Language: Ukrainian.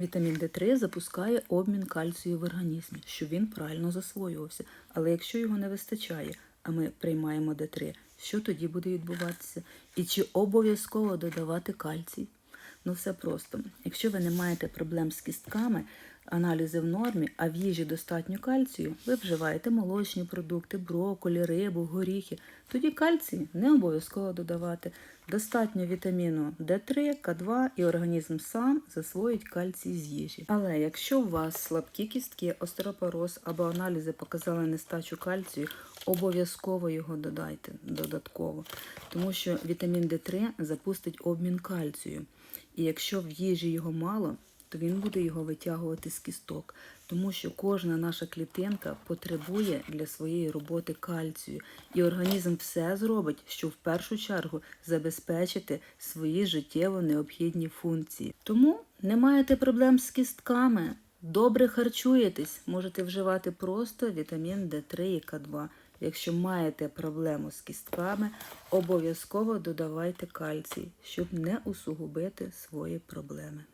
Вітамін Д3 запускає обмін кальцію в організмі, щоб він правильно засвоювався. Але якщо його не вистачає, а ми приймаємо Д3, що тоді буде відбуватися? І чи обов'язково додавати кальцій? Ну, все просто. Якщо ви не маєте проблем з кістками, аналізи в нормі, а в їжі достатньо кальцію, ви вживаєте молочні продукти, брокколі, рибу, горіхи. Тоді кальцій не обов'язково додавати. Достатньо вітаміну Д3, К2 і організм сам засвоїть кальцій з їжі. Але якщо у вас слабкі кістки, остеопороз або аналізи показали нестачу кальцію, обов'язково його додайте додатково, тому що вітамін Д3 запустить обмін кальцію. І якщо в їжі його мало, то він буде його витягувати з кісток, тому що кожна наша клітинка потребує для своєї роботи кальцію, і організм все зробить, щоб в першу чергу забезпечити свої життєво необхідні функції. Тому не маєте проблем з кістками. Добре харчуєтесь, можете вживати просто вітамін Д3 і К2. Якщо маєте проблему з кістками, обов'язково додавайте кальцій, щоб не усугубити свої проблеми.